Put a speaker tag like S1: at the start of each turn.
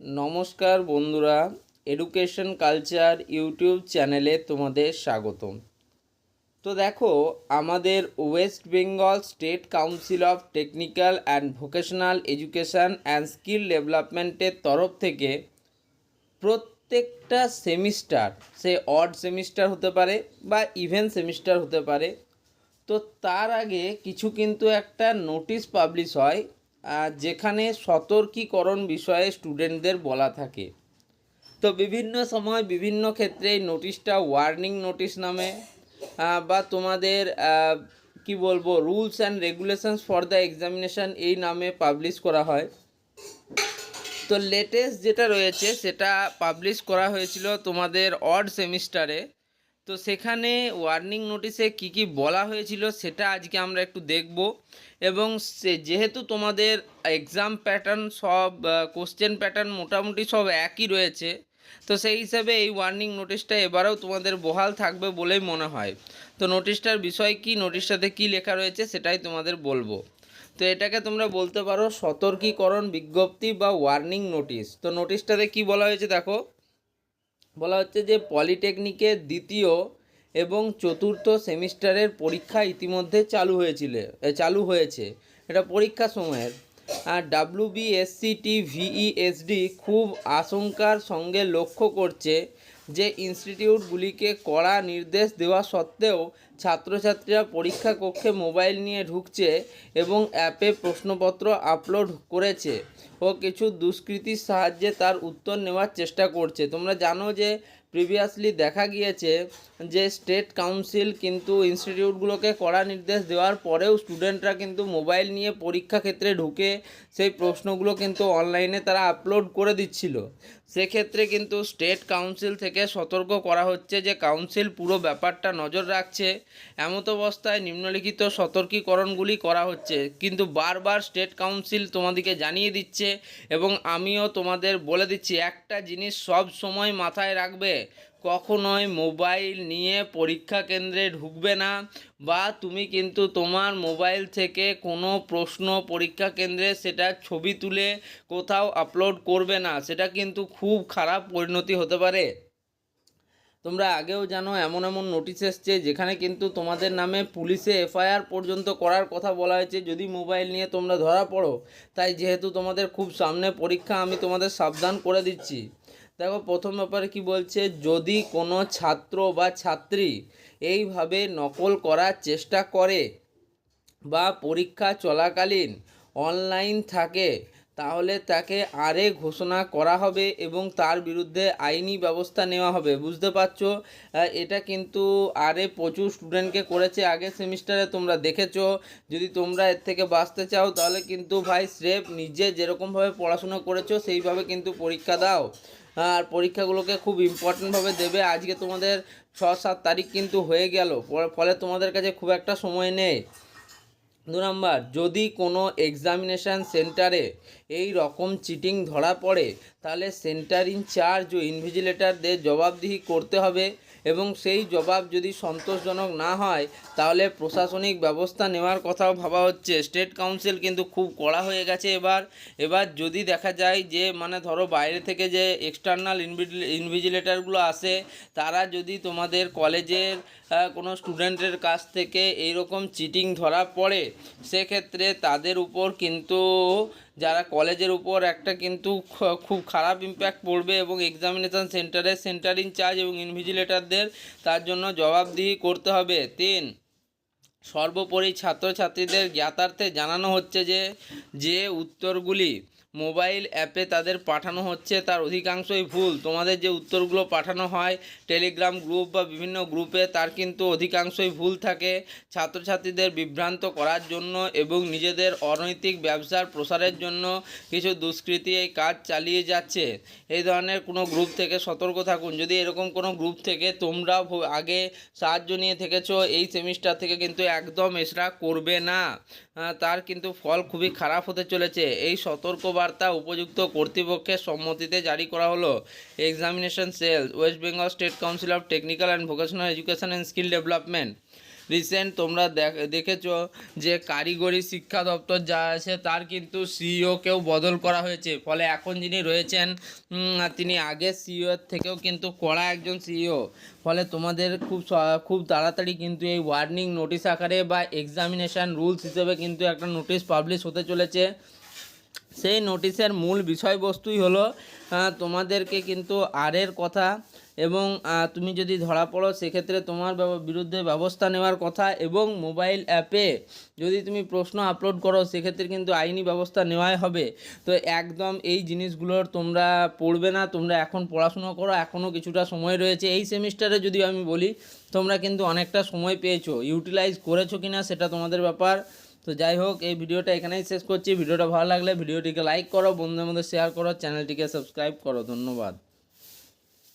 S1: নমস্কার বন্ধুরা education culture YouTube চ্যানেলে তোমাদের স্বাগতম। তো দেখো, আমাদের West Bengal state council of technical and vocational education and skill ডেভেলপমেন্টের তরফ থেকে প্রত্যেকটা সেমিস্টার, সে অড সেমিস্টার হতে পারে বা ইভেন সেমিস্টার হতে পারে, তো তার আগে কিছু কিন্তু একটা নোটিশ পাবলিশ হয়। যেখানে সতর্কীকরণ বিষয়ে স্টুডেন্টদের বলা থাকে। তো বিভিন্ন সময় বিভিন্ন ক্ষেত্রে এই নোটিশটা ওয়ার্নিং নোটিশ নামে বা তোমাদের কি বলব, rules and regulations for the examination এই নামে পাবলিশ করা হয়। তো লেটেস্ট যেটা রয়েছে সেটা পাবলিশ করা হয়েছিল তোমাদের অড সেমিস্টারে। তো সেখানে ওয়ার্নিং নোটিশে কি কি বলা হয়েছিল সেটা আজকে আমরা একটু দেখব। এবং সে যেহেতু তোমাদের এক্সাম প্যাটার্ন সব কোশ্চেন প্যাটার্ন মোটামুটি সব একই রয়েছে, তো সেই হিসাবে এই ওয়ার্নিং নোটিশটা এবারেও তোমাদের বহাল থাকবে বলেই মনে হয়। তো নোটিশটার বিষয় কি নোটিশটাতে কি লেখা রয়েছে সেটাই তোমাদের বলব। তো এটাকে তোমরা বলতে পারো সতর্কীকরণ বিজ্ঞপ্তি বা ওয়ার্নিং নোটিশ তো নোটিশটাতে কি বলা হয়েছে দেখো বলা হচ্ছে যে পলিটেকনিকের দ্বিতীয় এবং চতুর্থ সেমিস্টারের পরীক্ষা ইতিমধ্যে চালু হয়েছিল চালু হয়েছে। এটা পরীক্ষা সময়ের। আর ডাব্লু বিএসসিটি ভিইএসডি খুব আশঙ্কার সঙ্গে লক্ষ্য করছে যে ইনস্টিটিউটগুলিকে কড়া নির্দেশ দেওয়া সত্ত্বেও ছাত্রছাত্রীরা পরীক্ষা কক্ষে মোবাইল নিয়ে ঢুকছে এবং অ্যাপে প্রশ্নপত্র আপলোড করেছে ও কিছু দুষ্কৃতির সাহায্যে তার উত্তর নেওয়ার চেষ্টা করছে। তোমরা জানো যে প্রিভিয়াসলি দেখা গিয়েছে যে স্টেট কাউন্সিল কিন্তু ইনস্টিটিউটগুলোকে কড়া নির্দেশ দেওয়ার পরেও স্টুডেন্টরা কিন্তু মোবাইল নিয়ে পরীক্ষা ক্ষেত্রে ঢুকে সেই প্রশ্নগুলো কিন্তু অনলাইনে তারা আপলোড করে দিচ্ছিল। সেক্ষেত্রে কিন্তু স্টেট কাউন্সিল থেকে সতর্ক করা হচ্ছে যে কাউন্সিল পুরো ব্যাপারটা নজর রাখছে। এমত অবস্থায় নিম্নলিখিত সতর্কীকরণগুলি করা হচ্ছে। কিন্তু বারবার স্টেট কাউন্সিল তোমাদেরকে জানিয়ে দিচ্ছে এবং আমিও তোমাদের বলে দিচ্ছি, একটা জিনিস সব সময় মাথায় রাখবে। কখনোই মোবাইল নিয়ে পরীক্ষা কেন্দ্রে ঢুকবে না বা তুমি কিন্তু তোমার মোবাইল থেকে কোনো প্রশ্ন পরীক্ষা কেন্দ্রে সেটা ছবি তুলে কোথাও আপলোড করবে না। সেটা কিন্তু খুব খারাপ পরিণতি হতে পারে। তোমরা আগেও জানো, এমন এমন নোটিশ এসছে যেখানে কিন্তু তোমাদের নামে পুলিশে এফআইআর পর্যন্ত করার কথা বলা হয়েছে। যদি মোবাইল নিয়ে তোমরা ধরা পড়ো, তাই যেহেতু তোমাদের খুব সামনে পরীক্ষা, আমি তোমাদের সাবধান করে দিচ্ছি। দেখো, প্রথম ব্যাপারে কি বলছে? যদি কোনো ছাত্র বা ছাত্রী এইভাবে নকল করার চেষ্টা করে বা পরীক্ষা চলাকালীন অনলাইন থাকে, তাহলে তাকে আরে ঘোষণা করা হবে এবং তার বিরুদ্ধে আইনি ব্যবস্থা নেওয়া হবে। বুঝতে পারছ? এটা কিন্তু আরে প্রচুর স্টুডেন্টকে করেছে আগের সেমিস্টারে, তোমরা দেখেছ। যদি তোমরা এর থেকে বাঁচতে চাও, তাহলে কিন্তু ভাই, স্রেফ নিজে যেরকমভাবে পড়াশোনা করেছ, সেইভাবে কিন্তু পরীক্ষা দাও। আর পরীক্ষাগুলোকে খুব ইম্পর্টেন্টভাবে দেবে। আজকে তোমাদের ছ সাত তারিখ কিন্তু হয়ে গেল। ফলে- তোমাদের কাছে খুব একটা সময় নেই। দু নম্বর, যদি কোনো এক্সামিনেশান সেন্টারে এই রকম চিটিং ধরা পড়ে, তাহলে সেন্টার ইনচার্জ ও ইনভিজিলেটারদের জবাবদিহি করতে হবে। এবং সেই জবাব যদি সন্তোষজনক না হয়, তাহলে প্রশাসনিক ব্যবস্থা নেওয়ার কথাও ভাবা হচ্ছে। স্টেট কাউন্সিল কিন্তু খুব কড়া হয়ে গেছে এবার। এবার যদি দেখা যায় যে মানে ধরো বাইরে থেকে যে এক্সটার্নাল ইনভিজিলেটরগুলো আসে, তারা যদি তোমাদের কলেজের কোনো স্টুডেন্টের কাছ থেকে এইরকম চিটিং ধরা পড়ে, সেক্ষেত্রে তাদের উপর কিন্তু যারা কলেজের উপর একটা কিন্তু খুব খারাপ ইম্প্যাক্ট পড়বে এবং এক্সামিনেশান সেন্টারের সেন্টারিং চার্জ এবং ইনভিজিলেটারদের তার জন্য জবাবদিহি করতে হবে। তিন, সর্বোপরি ছাত্রছাত্রীদের জ্ঞাতার্থে জানানো হচ্ছে যে যে উত্তরগুলি মোবাইল অ্যাপে তাদের পাঠানো হচ্ছে, তার অধিকাংশই ভুল। তোমাদের যে উত্তরগুলো পাঠানো হয়, টেলিগ্রাম গ্রুপ বা বিভিন্ন গ্রুপে, তার কিন্তু অধিকাংশই ভুল থাকে। ছাত্রছাত্রীদের বিভ্রান্ত করার জন্য এবং নিজেদের অনৈতিক ব্যবসার প্রসারের জন্য কিছু দুষ্কৃতী এই কাজ চালিয়ে যাচ্ছে। এই ধরনের কোনো গ্রুপ থেকে সতর্ক থাকুন। যদি এরকম কোনো গ্রুপ থেকে তোমরা আগে সাহায্য নিয়ে থেকেছো, এই সেমিস্টার থেকে কিন্তু একদম এসরা করবে না। তার কিন্তু ফল খুবই খারাপ হতে চলেছে। এই সতর্কবার্তা উপযুক্ত কর্তৃপক্ষের সম্মতিতে জারি করা হলো। Examination cell West Bengal state council of technical and vocational education and skill development recent তোমরা দেখ- দেখেছ যে কারিগরি শিক্ষা দপ্তর যা আছে, তার কিন্তু সিইওকেও বদল করা হয়েছে। ফলে এখন যিনি রয়েছেন তিনি আগের সিইওর থেকেও কিন্তু কড়া একজন সিইও ফলে তোমাদের খুব খুব তাড়াতাড়ি কিন্তু এই ওয়ার্নিং নোটিশ আকারে বা এক্সামিনেশান রুলস হিসেবে কিন্তু একটা নোটিশ পাবলিশ হতে চলেছে। সেই নোটিশের মূল বিষয়বস্তুই হলো তোমাদেরকে কিন্তু আরের কথা এবং তুমি যদি ধরা পড়ো সেক্ষেত্রে তোমার বিরুদ্ধে ব্যবস্থা নেওয়ার কথা এবং মোবাইল অ্যাপে যদি তুমি প্রশ্ন আপলোড করো সেক্ষেত্রে কিন্তু আইনি ব্যবস্থা নেওয়াই হবে। তো একদম এই জিনিসগুলোর তোমরা পড়বে না, তোমরা এখন পড়াশোনা করো এখনও কিছুটা সময় রয়েছে। এই সেমিস্টারে যদি আমি বলি, তোমরা কিন্তু অনেকটা সময় পেয়েছ, ইউটিলাইজ করেছ কিনা সেটা তোমাদের ব্যাপার। তো যাই হোক, এই ভিডিওটা এখানেই শেষ করছি। ভিডিওটা ভালো লাগলে ভিডিওটিকে লাইক করো, বন্ধুদের মধ্যে শেয়ার করো চ্যানেলটিকে সাবস্ক্রাইব করো। ধন্যবাদ।